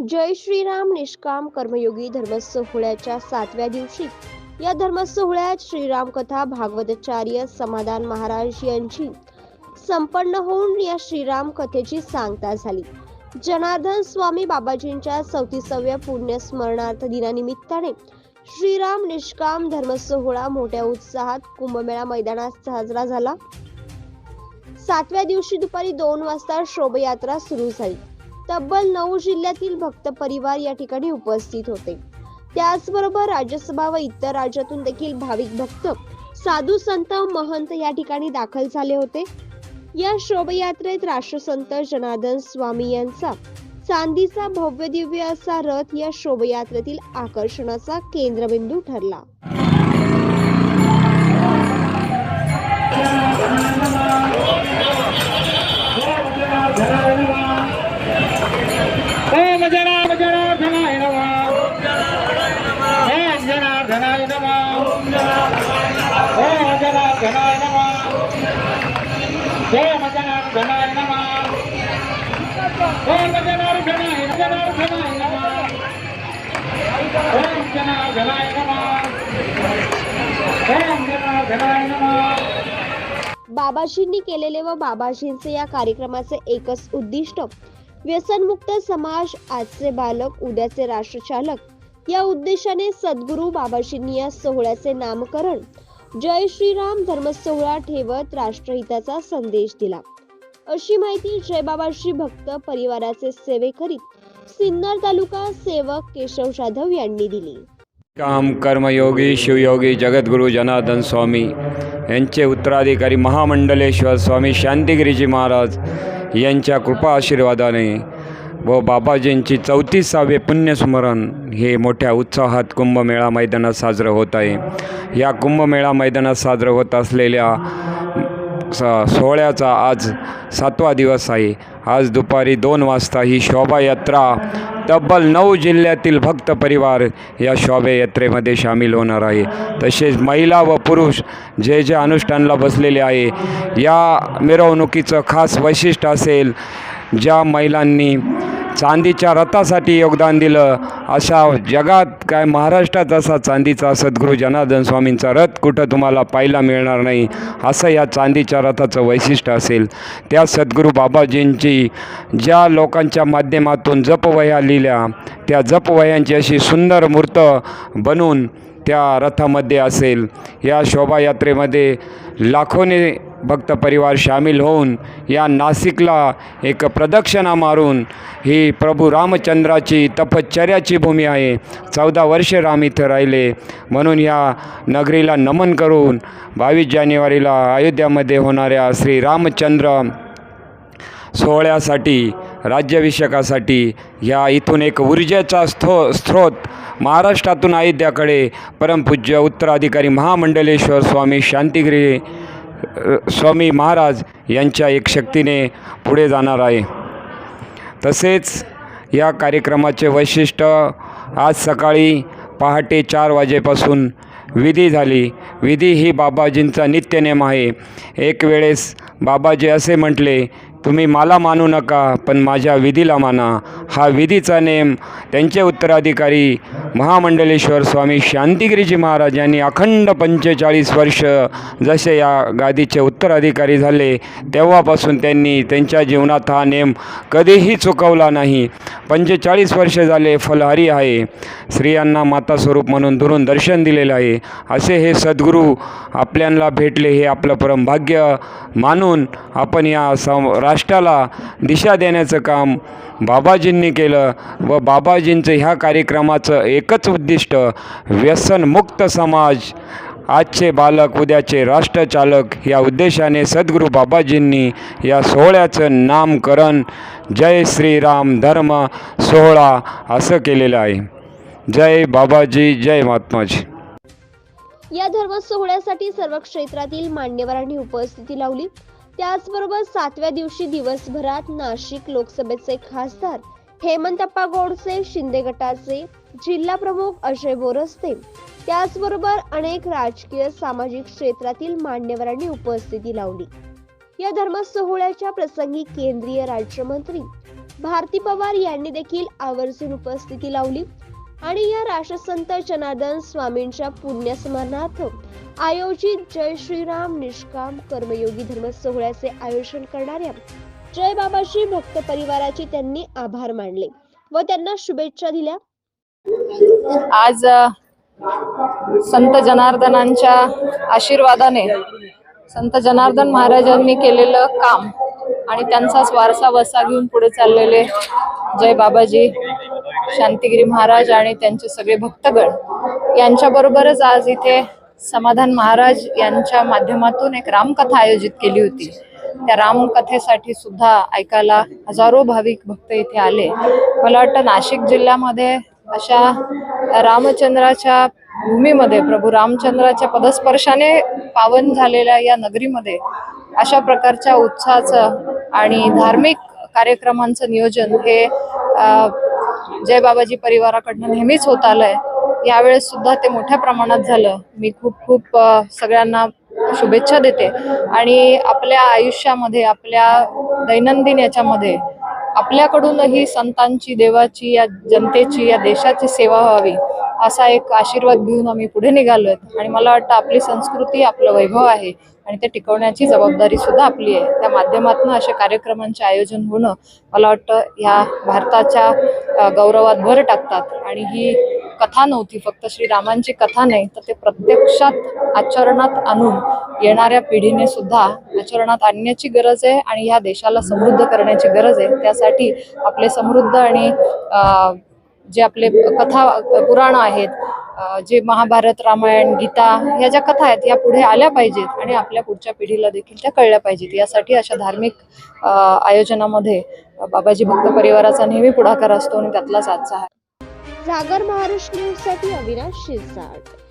जय श्रीराम निष्काम कर्मयोगी धर्म सोहळ्याच्या सातव्या दिवशी. या धर्म सोहळ्यात श्रीराम कथा भागवताचार्य समाधान महाराज यांची संपन्न होऊन या श्रीराम कथेची सांगता झाली. जनार्दन स्वामी बाबाजींच्या चौतीसाव्या पुण्यस्मरणार्थ दिनानिमित्ताने श्रीराम निष्काम धर्म सोहळा मोठ्या उत्साहात कुंभमेळा मैदानात साजरा झाला. सातव्या दिवशी दुपारी दोन वाजता शोभयात्रा सुरू झाली. तब्बल नऊ जिल्ह्यातील भक्त परिवार या ठिकाणी उपस्थित होते. त्याचबरोबर राज्यसभा व इतर राज्यातून देखील भाविक भक्त साधू संत महंत या ठिकाणी दाखल झाले होते. या शोभायात्रेत राष्ट्रसंत जनार्दन स्वामी यांचा चांदीचा भव्य दिव्य असा रथ या शोभायात्रेतील आकर्षणाचा केंद्रबिंदू ठरला. बाबाशींनी केलेले व बाबाशींचे या कार्यक्रमाचे एकच उद्दिष्ट व्यसनमुक्त समाज आजचे बालक उद्याचे राष्ट्रचालक. या उद्देशाने सद्गुरू बाबाशींनी या सोहळ्याचे नामकरण जय श्रीराम धर्म सोहळा ठेवत राष्ट्रहिताचा संदेश दिला. अशी माहिती जय बाबाजी भक्त परिवाराचे सेवे करीत सिन्नर तालुका सेवक केशव जाधव यांनी दिली. काम कर्मयोगी शिवयोगी जगद्गुरु जनार्दन स्वामी यांचे उत्तराधिकारी महामंडलेश्वर स्वामी शांतिगिरीजी महाराज यांच्या कृपा आशीर्वादाने व बाबाजींची चौतीसावे पुण्यस्मरण हे मोठ्या उत्साहात कुंभमेळा मैदानात साजरं होत आहे. या कुंभमेळा मैदानात साजरं होत असलेल्या स सोहळ्याचा आज सातवा दिवस आहे. आज दुपारी दोन वाजता ही शोभायात्रा तब्बल नऊ जिल्ह्यातील भक्त परिवार या शोभायात्रेमध्ये सामील होणार आहे. तसेच महिला व पुरुष जे जे अनुष्ठानला बसलेले आहे या मिरवणुकीचं खास वैशिष्ट्य असेल ज्या महिलांनी चांदीच्या रथासाठी योगदान दिलं. अशा जगात काय महाराष्ट्रात असा चांदीचा सद्गुरू जनार्दन स्वामींचा रथ कुठं तुम्हाला पाहायला मिळणार नाही असं या चांदीच्या रथाचं वैशिष्ट्य असेल. त्या सद्गुरू बाबाजींची ज्या लोकांच्या माध्यमातून जपवया लिहिल्या त्या जपवयांची अशी सुंदर मूर्त बनवून त्या रथामध्ये असेल. या शोभायात्रेमध्ये लाखोने भक्त परिवार सामील होऊन या नाशिकला एक प्रदक्षिणा मारून ही प्रभू रामचंद्राची तपश्चर्याची भूमी आहे. चौदा वर्षे राम इथं राहिले. म्हणून या नगरीला नमन करून बावीस जानेवारीला अयोध्यामध्ये होणाऱ्या श्री रामचंद्र सोहळ्यासाठी राज्याभिषेकासाठी ह्या इथून एक ऊर्जेचा स्थो स्रोत महाराष्ट्रातून अयोध्याकडे परमपूज्य उत्तराधिकारी महामंडलेश्वर स्वामी शांतिगिरी स्वामी महाराज यांच्या एक शक्तीने पुढे जाणार आहे. तसेच या कार्यक्रमाचे वैशिष्ट्य आज सकाळी पहाटे चार वाजेपासून विधी झाली. विधी ही बाबाजींचा नित्यनेम आहे. एक वेळेस बाबाजी असे म्हटले तुम्ही मला मानू नका पण माझ्या विधीला माना. हा विधीचा नेम त्यांचे उत्तराधिकारी महामंडलेश्वर स्वामी शांतिगिरीजी महाराज यांनी अखंड पंचेचाळीस वर्ष जसे या गादीचे उत्तराधिकारी झाले तेव्हापासून त्यांनी त्यांच्या जीवनात हा नेम कधीही चुकवला नाही. पंचेचाळीस वर्ष झाले फलहारी आहे. स्त्रियांना माता स्वरूप म्हणून धरून दर्शन दिलेलं आहे. असे हे सद्गुरू आपल्याला भेटले हे आपलं परमभाग्य मानून आपण या सम राष्ट्राला दिशा देण्याचं काम बाबाजींनी केलं व बाबाजींचं ह्या कार्यक्रमाचं एकच उद्दिष्ट व्यसनमुक्त समाज आजचे बालक उद्याचे राष्ट्रचालक या उद्देशाने सद्गुरू बाबाजींनी या सोहळ्याचं नामकरण जय श्रीराम धर्म सोहळा असं केलेलं आहे. जय बाबाजी जय महात्माजी. या धर्म सोहळ्यासाठी सर्व क्षेत्रातील मान्यवरांनी उपस्थिती लावली. त्याचबरोबर सातव्या दिवशी दिवसभरात नाशिक लोकसभेचे खासदार हेमंतप्पा गोडसे शिंदे गटाचे जिल्हा प्रमुख अजय बोरस्ते त्याचबरोबर अनेक राजकीय सामाजिक क्षेत्रातील मान्यवरांनी उपस्थिती लावली. या धर्म सोहळ्याच्या प्रसंगी केंद्रीय राज्यमंत्री भारती पवार यांनी देखील आवर्जून उपस्थिती लावली. आणि या राष्ट्रसंत जनार्दन स्वामींच्या पुण्यस्मरणार्थ आयोजित जय श्रीराम निष्काम कर्मयोगी धर्म सोहळ्याचे आयोजन करणाऱ्या जय बाबाजी भक्त परिवाराचे त्यांनी आभार मानले व त्यांना शुभेच्छा दिल्या. आज संत जनार्दनांच्या आशीर्वादाने संत जनार्दन महाराजांनी केलेलं काम आणि त्यांचाच वारसा वसा घेऊन पुढे चाललेले जय बाबाजी शांतिगिरी महाराज आणि त्यांचे सगळे भक्तगण. यांच्याबरोबरच आज इथे समाधान महाराज यांच्या माध्यमातून एक रामकथा आयोजित केली होती. त्या रामकथेसाठी सुद्धा ऐकायला हजारो भाविक भक्त इथे आले. मला वाटतं नाशिक जिल्ह्यामध्ये अशा रामचंद्राच्या भूमीमध्ये प्रभू रामचंद्राच्या पदस्पर्शाने पावन झालेल्या या नगरीमध्ये अशा प्रकारच्या उत्साहाचं आणि धार्मिक कार्यक्रमांचं नियोजन हे जय बाबाजी परिवाराकडनं नेहमीच होत आलंय. यावेळेस सुद्धा ते मोठ्या प्रमाणात झालं. मी खूप खूप सगळ्यांना शुभेच्छा देते. आणि आपल्या आयुष्यामध्ये आपल्या दैनंदिन याच्यामध्ये आपल्याकडूनही संतांची देवाची या जनतेची या देशाची सेवा व्हावी असा एक आशीर्वाद घेऊन आम्ही पुढे निघालो आहेत. आणि मला वाटतं आपली संस्कृती आपलं वैभव आहे आणि ते टिकवण्याची जबाबदारी सुद्धा आपली आहे. त्या माध्यमातून अशा कार्यक्रमांचे आयोजन होणं मला वाटतं ह्या भारताच्या गौरवात भर टाकतात. आणि ही कथा नव्हती फक्त श्रीरामांची कथा नाही तर ते प्रत्यक्षात आचरणात आणून येणाऱ्या पिढीने सुद्धा आचरणात आणण्याची गरज आहे आणि ह्या देशाला समृद्ध करण्याची गरज आहे. त्यासाठी आपले समृद्ध आणि जे आपले कथा पुराण आहेत जे महाभारत रामायण गीता ह्या ज्या कथा आहेत या पुढे आल्या पाहिजेत आणि आपल्या पुढच्या पिढीला देखील त्या कळल्या पाहिजेत. यासाठी अशा धार्मिक आयोजनामध्ये बाबाजी भक्त परिवाराचा नेहमी पुढाकार असतो आणि त्यातलाच आजचा आहे जागर महाराष्ट्र न्यूजसाठी अविनाश शिरसाट.